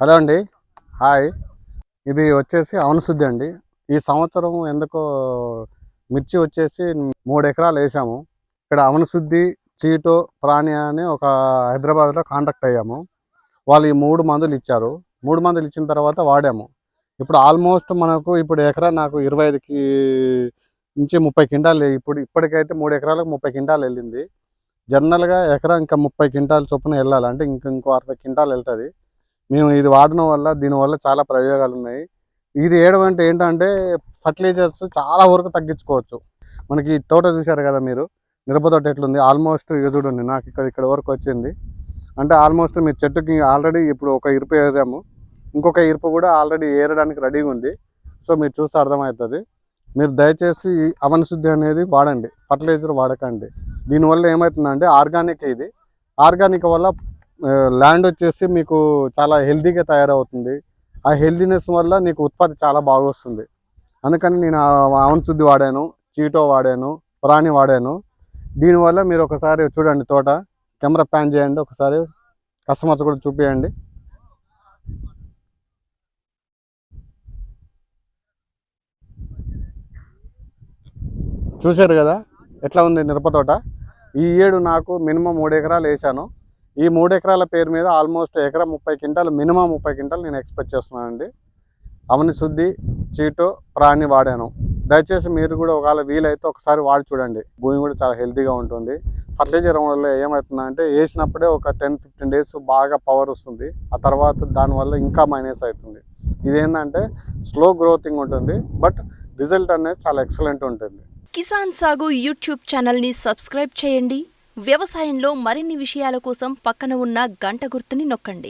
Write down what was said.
Hello అండి. Hi. ఇది వచ్చేసి అవనశుద్ధి అండి. ఈ సంవత్సరం ఎందుకో మిర్చి వచ్చేసి మూడు ఎకరాలు వేసాము. ఇక్కడ అవనశుద్ధి చీటో ప్రాణి అని ఒక హైదరాబాద్లో కాంటాక్ట్ అయ్యాము. వాళ్ళు ఈ మూడు మందులు ఇచ్చారు. మూడు మందులు ఇచ్చిన తర్వాత వాడాము. ఇప్పుడు ఆల్మోస్ట్ మనకు ఇప్పుడు ఎకరా నాకు ఇరవై ఐదుకి నుంచి ముప్పై క్వింటాలు ఇప్పుడు ఇప్పటికైతే మూడు ఎకరాలకు ముప్పై క్వింటాలు వెళ్ళింది. జనరల్గా ఎకరా ఇంకా ముప్పై క్వింటాల చొప్పున వెళ్ళాలి. అంటే ఇంక ఇంకో అరవై క్వింటాలు వెళ్తుంది. మేము ఇది వాడడం వల్ల దీనివల్ల చాలా ప్రయోగాలు ఉన్నాయి ఇది వేయడం అంటే ఏంటంటే ఫర్టిలైజర్స్ చాలా వరకు తగ్గించుకోవచ్చు. మనకి తోట చూశారు కదా మీరు? మిరప తోట ఎట్లుంది? ఆల్మోస్ట్ ఇది చూడండి నాకు ఇక్కడ ఇక్కడ వరకు వచ్చింది. అంటే ఆల్మోస్ట్ మీ చెట్టుకి ఆల్రెడీ ఇప్పుడు ఒక ఇరుపు ఏరాము. ఇంకొక ఇరుపు కూడా ఆల్రెడీ ఏరడానికి రెడీగా ఉంది. సో మీరు చూస్తే అర్థమవుతుంది. మీరు దయచేసి అవనశుద్ధి అనేది వాడండి. ఫర్టిలైజర్ వాడకండి. దీనివల్ల ఏమవుతుందంటే ఆర్గానిక్ ఇది. ఆర్గానిక్ వల్ల ల్యాండ్ వచ్చేసి మీకు చాలా హెల్దీగా తయారవుతుంది. ఆ హెల్దీనెస్ వల్ల నీకు ఉత్పత్తి చాలా బాగా వస్తుంది. అందుకని నేను అవన శుద్ధి వాడాను చీటో వాడాను ప్రాణి వాడాను. దీనివల్ల మీరు ఒకసారి చూడండి తోట. కెమెరా ప్యాన్ చేయండి ఒకసారి కస్టమర్స్ కూడా చూపించండి చూశారు కదా? ఎట్లా ఉంది మిరప తోట? ఈ ఏడు నాకు మినిమం మూడు ఎకరాలు వేసాను. ఈ మూడు ఎకరాల పేరు మీద ఆల్మోస్ట్ ఎకరా ముప్పై క్వింటాలు మినిమం ముప్పై క్వింటాలు నేను ఎక్స్పెక్ట్ చేస్తున్నానండి. అవని శుద్ధి చీటు ప్రాణి వాడాను. దయచేసి మీరు కూడా ఒకవేళ వీలైతే ఒకసారి వాడి చూడండి. భూమి కూడా చాలా హెల్తీగా ఉంటుంది. ఫర్టిలైజర్ వల్ల ఏమవుతుందంటే వేసినప్పుడే ఒక టెన్ ఫిఫ్టీన్ డేస్ బాగా పవర్ వస్తుంది. ఆ తర్వాత దానివల్ల ఇంకా మైనస్ అవుతుంది. ఇదేంటంటే స్లో గ్రోతింగ్ ఉంటుంది. బట్ రిజల్ట్ అనేది చాలా ఎక్సలెంట్ ఉంటుంది. కిసాన్ సాగు యూట్యూబ్ ఛానల్ని సబ్స్క్రైబ్ చేయండి. వ్యవసాయంలో మరిన్ని విషయాల కోసం పక్కన ఉన్న గంట గుర్తుని నొక్కండి.